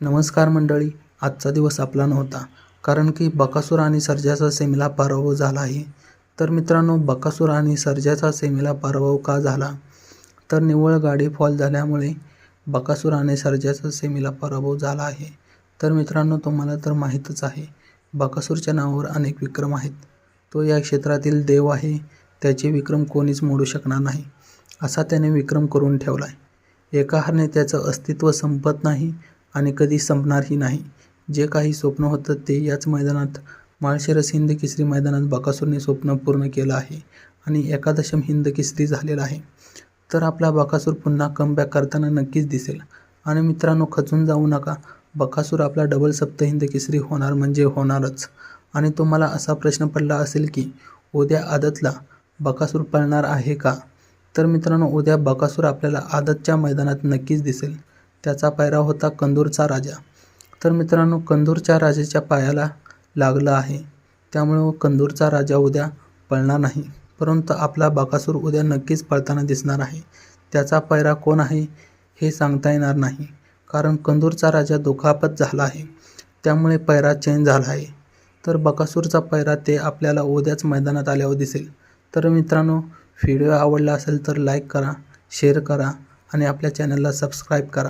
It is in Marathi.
नमस्कार मंडळी आजचा दिवस आपला नव्हता कारण की बकासूर आणि सर्जाचा सेमीला पराभव झाला आहे तर मित्रांनो बकासूर आणि सर्जाचा सेमीला पराभव का झाला? तर निव्वळ गाडी फॉल झाल्यामुळे बकासूर आणि सर्जाचा सेमीला पराभव झाला आहे. तर मित्रांनो तुम्हाला तर माहीतच आहे बकासूरच्या नावावर अनेक विक्रम आहेत. तो या क्षेत्रातील देव आहे त्याचे विक्रम कोणीच मोडू शकणार नाही असा त्याने विक्रम करून ठेवला आहे एका हारने त्याचं अस्तित्व संपत नाही आणि कधी संपणारही नाही. जे काही स्वप्न होतं ते याच मैदानात माळशिरस हिंद केसरी मैदानात बाकासूरने स्वप्न पूर्ण केलं आहे आणि एकादशम हिंद केसरी झालेला आहे. तर आपला बाकासूर पुन्हा कमबॅक करताना नक्कीच दिसेल. आणि मित्रांनो खचून जाऊ नका. बकासूर आपला डबल सप्त हिंद केसरी होणार म्हणजे होणारच. आणि तुम्हाला असा प्रश्न पडला असेल की उद्या आदतला बकासूर पळणार आहे का? तर मित्रांनो उद्या बकासूर आपल्याला आदतच्या मैदानात नक्कीच दिसेल. त्याचा पायरा होता कंदूरचा राजा. तर मित्रांनो कंदूरच्या राजाच्या पायाला लागलं आहे. त्यामुळं कंदूरचा राजा उद्या पळणार नाही. परंतु आपला बाकासूर उद्या नक्कीच पळताना दिसणार आहे. त्याचा पायरा कोण आहे हे सांगता येणार नाही. कारण कंदूरचा राजा दुखापत झाला आहे. त्यामुळे पैरा चेंज झाला आहे. तर बकासूरचा पैरा ते आपल्याला उद्याच मैदानात आल्यावर दिसेल. तर मित्रांनो व्हिडिओ आवडला असेल तर लाईक करा शेअर करा आणि आपल्या चॅनलला सबस्क्राईब करा.